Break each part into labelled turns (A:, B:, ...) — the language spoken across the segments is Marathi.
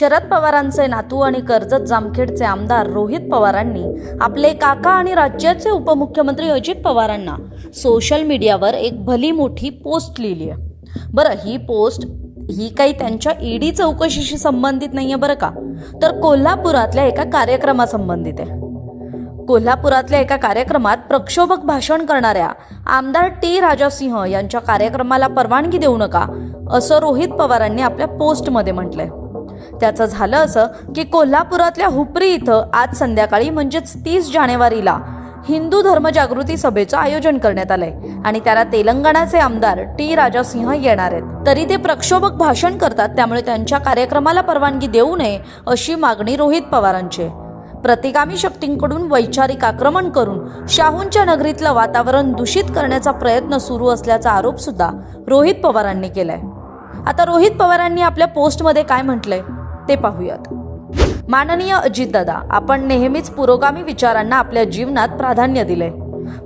A: शरद पवारांचे नातू आणि कर्जत जामखेडचे आमदार रोहित पवारांनी आपले काका आणि राज्याचे उपमुख्यमंत्री अजित पवारांना सोशल मीडियावर एक भली मोठी पोस्ट लिहिली आहे. बरं ही पोस्ट ही काही त्यांच्या ईडी चौकशीशी संबंधित नाही आहे बरं का? तर कोल्हापुरातल्या एका कार्यक्रमासंबंधित आहे. कोल्हापुरातल्या एका कार्यक्रमात प्रक्षोभक भाषण करणाऱ्या आमदार टी राजासिंह यांच्या कार्यक्रमाला परवानगी देऊ नका असं रोहित पवारांनी आपल्या पोस्टमध्ये म्हटलंय. त्याचं झालं असं की कोल्हापुरातल्या हुपरी इथं आज संध्याकाळी म्हणजेच तीस जानेवारीला हिंदू धर्मजागृती सभेचं आयोजन करण्यात आलंय. आणि त्याला तेलंगणाचे आमदार टी राजासिंह येणार आहेत. तरी ते प्रक्षोभक भाषण करतात त्यामुळे त्यांच्या कार्यक्रमाला परवानगी देऊ नये अशी मागणी रोहित पवारांची प्रतिगामी शक्तींकडून वैचारिक आक्रमण करून शाहूंच्या नगरीतलं वातावरण दूषित करण्याचा प्रयत्न सुरू असल्याचा आरोप सुद्धा रोहित पवारांनी केलाय. आता रोहित पवारांनी आपल्या पोस्टमध्ये काय म्हटलंय ते पाहूयात. माननीय अजितदादा आपण नेहमीच पुरोगामी विचारांना आपल्या जीवनात प्राधान्य दिले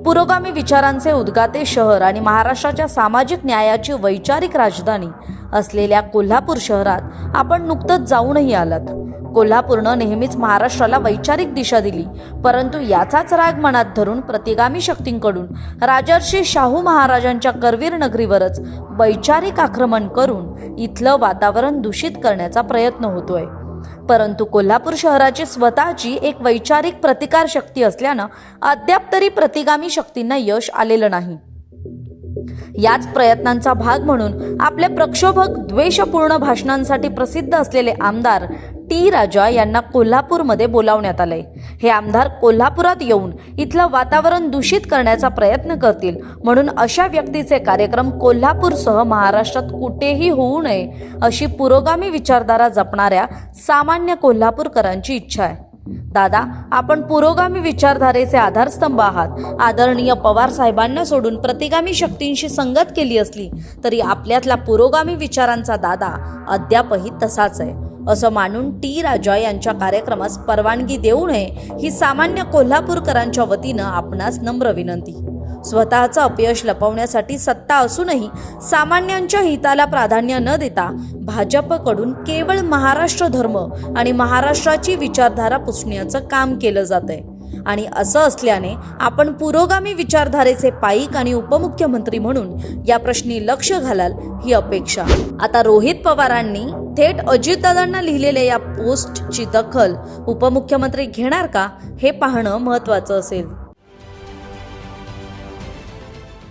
A: पुरोगामी विचारांचे उद्गाते शहर आणि महाराष्ट्राच्या सामाजिक न्यायाची वैचारिक राजधानी असलेल्या कोल्हापूर शहरात आपण नुकतंच जाऊनही आलात. कोल्हापूरनं नेहमीच महाराष्ट्राला वैचारिक दिशा दिली परंतु याचाच राग मनात धरून प्रतिगामी शक्तींकडून राजर्षी शाहू महाराजांच्या करवीर नगरीवरच वैचारिक आक्रमण करून इथलं वातावरण दूषित करण्याचा प्रयत्न होतोय. परंतु कोल्हापूर शहराची स्वतःची एक वैचारिक प्रतिकार शक्ती असल्यानं अद्याप तरी प्रतिगामी शक्तींना यश आलेलं नाही. याच प्रयत्नांचा भाग म्हणून आपले प्रक्षोभक द्वेषपूर्ण भाषणांसाठी प्रसिद्ध असलेले आमदार टी राजा यांना कोल्हापूरमध्ये बोलावण्यात आलंय. हे आमदार कोल्हापुरात येऊन इथलं वातावरण दूषित करण्याचा प्रयत्न करतील म्हणून अशा व्यक्तीचे कार्यक्रम कोल्हापूरसह महाराष्ट्रात कुठेही होऊ नये अशी पुरोगामी विचारधारा जपणाऱ्या सामान्य कोल्हापूरकरांची इच्छा आहे. दादा आपण पुरोगामी विचारधारेचे आधारस्तंभ आहात. आदरणीय पवार साहेबांना सोडून प्रतिगामी शक्तींशी संगत केली असली तरी आपल्यातला पुरोगामी विचारांचा दादा अद्यापही तसाच आहे. असं मानून टी. राजा यांच्या कार्यक्रमास परवानगी देऊ नये ही सामान्य कोल्हापूरकरांच्या वतीनं आपणास नम्र विनंती. स्वतःचं अपयश लपवण्यासाठी सत्ता असूनही सामान्यांच्या हिताला प्राधान्य न देता भाजपकडून केवळ महाराष्ट्र धर्म आणि महाराष्ट्राची विचारधारा पुसण्याचं काम केलं जात आहे आणि असं असल्याने आपण पुरोगामी विचारधारेचे पाईक आणि उपमुख्यमंत्री म्हणून या प्रश्नी लक्ष घालाल ही अपेक्षा. आता रोहित पवारांनी थेट अजितदादांना लिहिलेल्या या पोस्टची दखल उपमुख्यमंत्री घेणार का हे पाहणं महत्वाचं असेल.